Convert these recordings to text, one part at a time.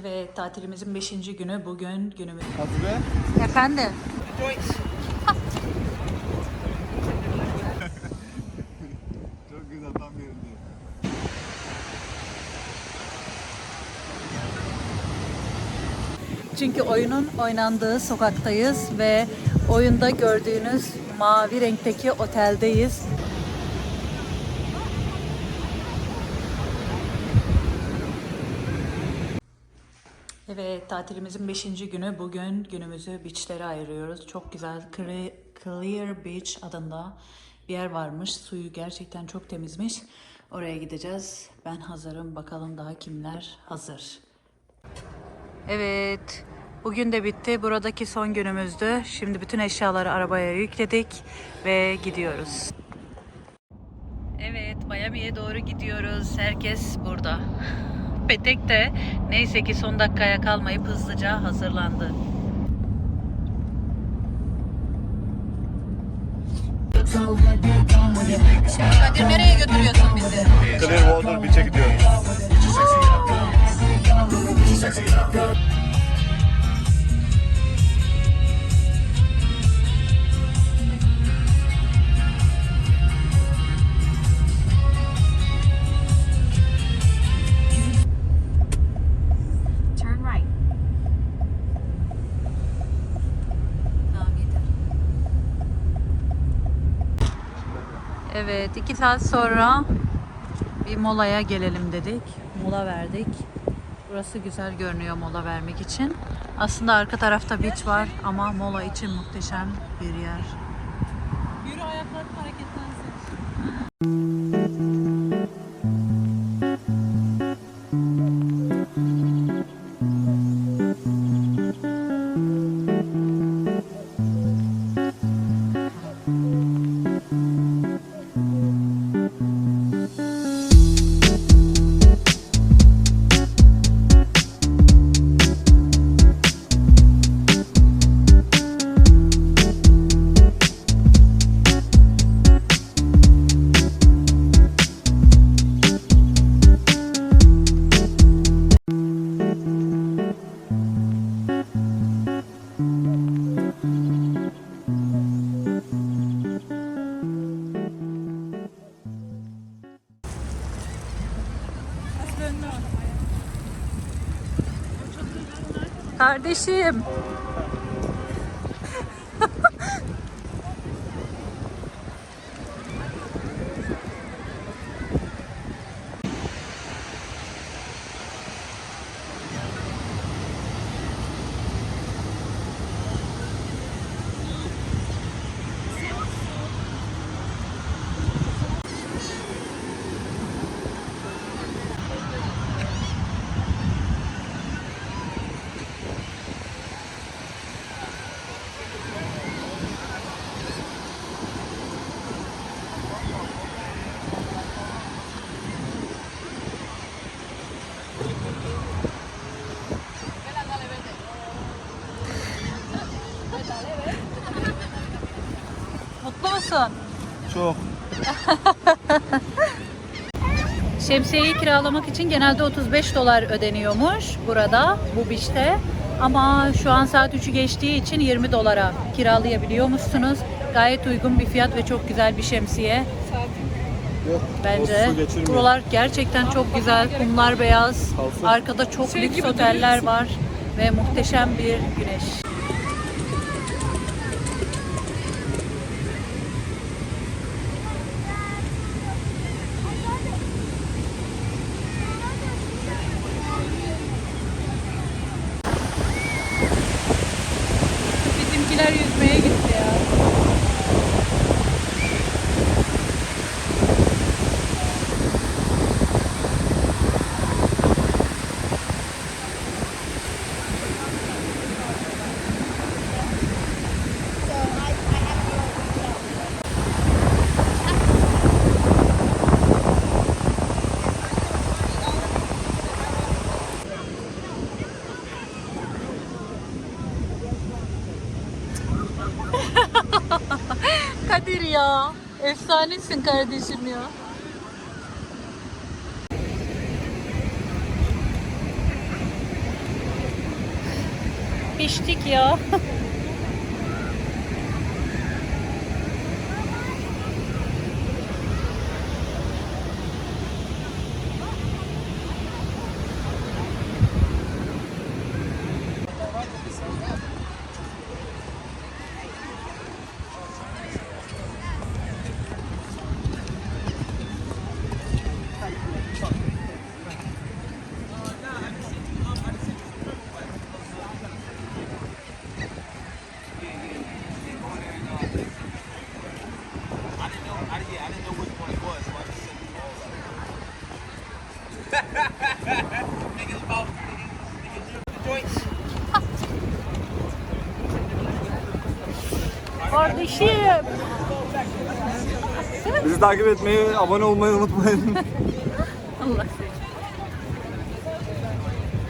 Evet, tatilimizin 5. günü bugün günümüz. Hasibe. Efendim? Çok güzel tam yerinde. Çünkü oyunun oynandığı sokaktayız ve oyunda gördüğünüz mavi renkteki oteldeyiz. Evet, tatilimizin 5. günü. Bugün günümüzü beachlere ayırıyoruz. Çok güzel Clear Beach adında bir yer varmış. Suyu gerçekten çok temizmiş. Oraya gideceğiz. Ben hazırım. Bakalım daha kimler hazır. Evet, bugün de bitti. Buradaki son günümüzdü. Şimdi bütün eşyaları arabaya yükledik ve gidiyoruz. Evet, Miami'ye doğru gidiyoruz. Herkes burada. Petek de neyse ki son dakikaya kalmayıp hızlıca hazırlandı. Kadir nereye götürüyorsun bizi? Clearwater Beach'e gidiyoruz. Evet iki saat sonra bir molaya gelelim dedik. Mola verdik. Burası güzel görünüyor mola vermek için. Aslında arka tarafta beach var ama mola için muhteşem bir yer. Yürü ayakların hareketlensin. Kardeşim. Musun? Çok. Şemsiyeyi kiralamak için genelde 35 dolar ödeniyormuş burada bu beach'te. Ama şu an saat 3'ü geçtiği için 20 dolara kiralayabiliyormuşsunuz. Gayet uygun bir fiyat ve çok güzel bir şemsiye. Yok. Bence buralar gerçekten çok güzel. Kumlar beyaz. Arkada çok Şey lüks oteller var ve muhteşem bir güneş. ya. Efsanesin kardeşim ya. Piştik ya. Kardeşim. Bizi takip etmeyi, abone olmayı unutmayın. Allah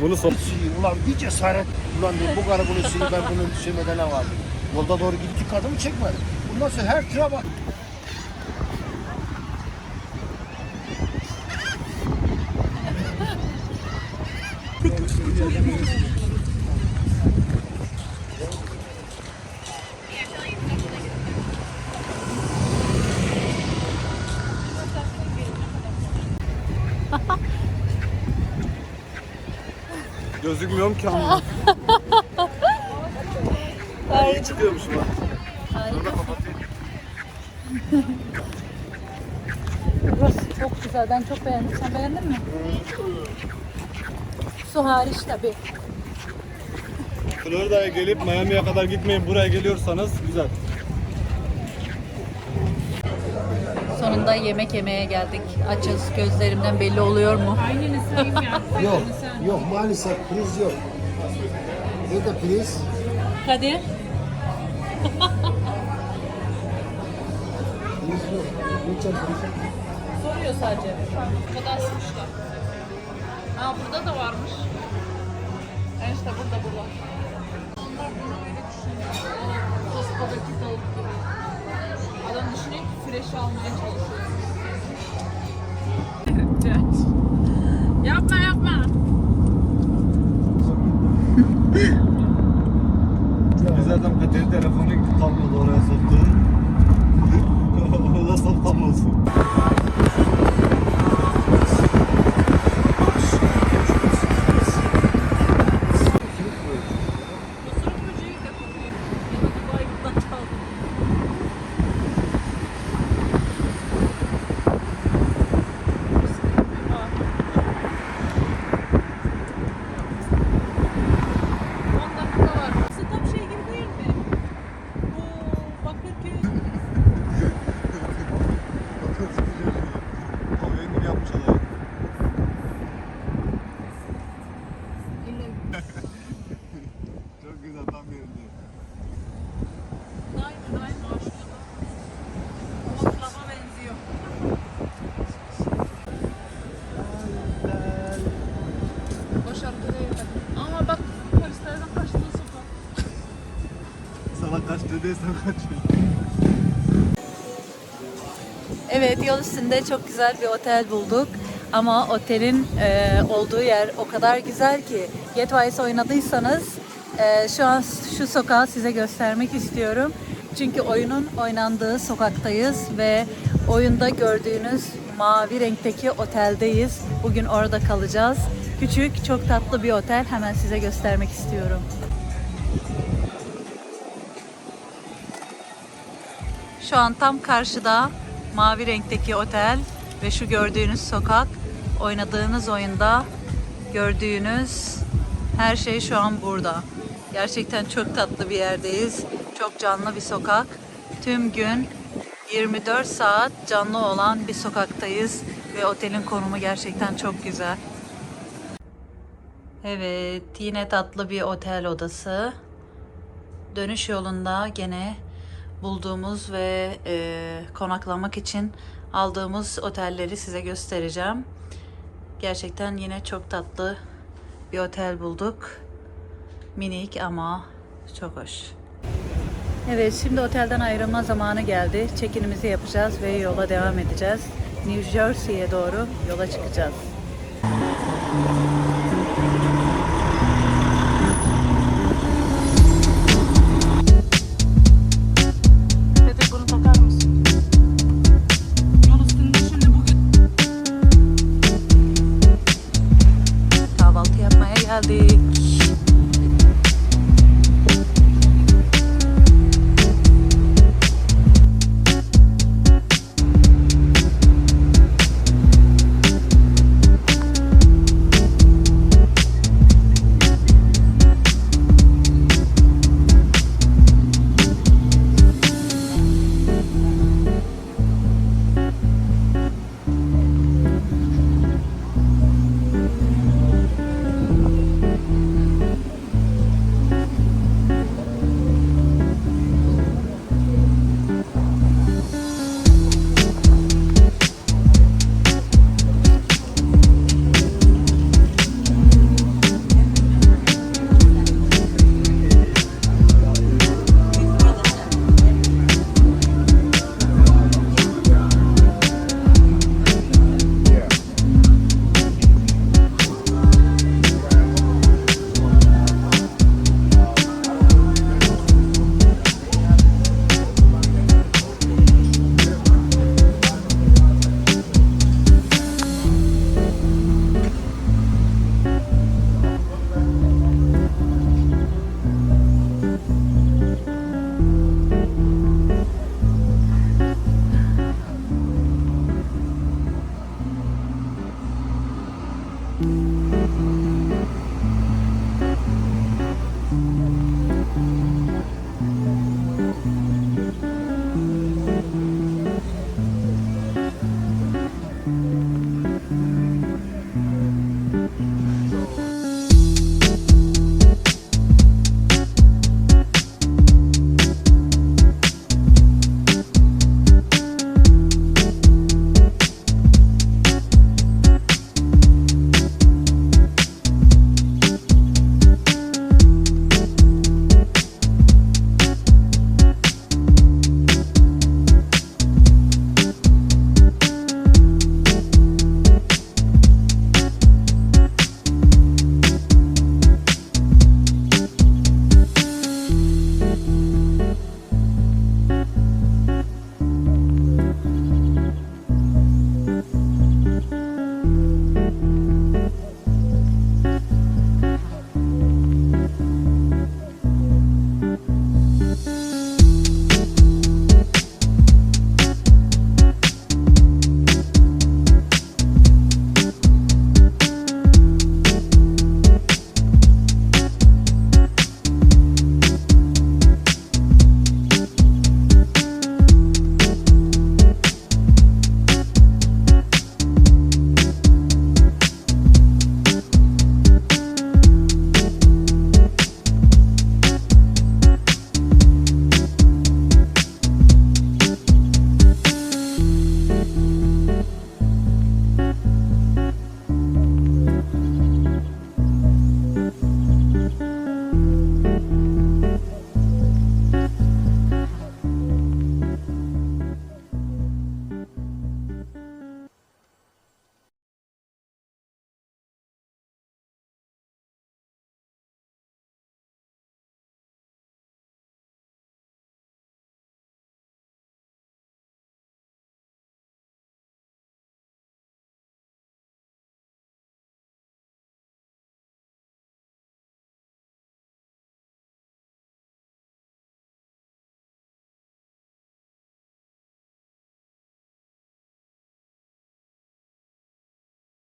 Bunu son. Ulan bir cesaret. Ulan diyor, bu karı bunu ben bunu düşürmeden ne var? Yolda doğru gittik kadını çekmedi. Bundan sonra her tıra bak. Gözükmüyorum ki ama. İyi çıkıyormuş bak. Sonra kapatayım. Burası çok güzel. Ben çok beğendim. Sen beğendin mi? Su hariç tabii. Florida'ya gelip Miami'ye kadar gitmeyin. Buraya geliyorsanız güzel. Sonunda yemek yemeye geldik. Açız. Gözlerimden belli oluyor mu? Yok, yok maalesef priz yok. Nerede priz? Kadir. Priz yok. Lütfen priz yok. Soruyor sadece. Bu da asmışlar. Aa burada da varmış. Evet işte burada burada. Onlar bunu öyle düşünüyor. O Costco'daki tavuk gibi. Adam düşünüyor ki fresh almaya çalışıyor. Kalmadı oraya soktu. o da Sana kaç dediysen kaç. Evet yol üstünde çok güzel bir otel bulduk. Ama otelin e, olduğu yer o kadar güzel ki Get Wise oynadıysanız e, şu an şu sokağı size göstermek istiyorum. Çünkü oyunun oynandığı sokaktayız ve oyunda gördüğünüz mavi renkteki oteldeyiz. Bugün orada kalacağız. Küçük, çok tatlı bir otel. Hemen size göstermek istiyorum. Şu an tam karşıda mavi renkteki otel ve şu gördüğünüz sokak oynadığınız oyunda gördüğünüz her şey şu an burada. Gerçekten çok tatlı bir yerdeyiz. Çok canlı bir sokak. Tüm gün 24 saat canlı olan bir sokaktayız ve otelin konumu gerçekten çok güzel. Evet, yine tatlı bir otel odası. Dönüş yolunda gene bulduğumuz ve e, konaklamak için aldığımız otelleri size göstereceğim. Gerçekten yine çok tatlı bir otel bulduk. Minik ama çok hoş. Evet şimdi otelden ayrılma zamanı geldi. Check-in'imizi yapacağız ve yola devam edeceğiz. New Jersey'ye doğru yola çıkacağız. Geldik.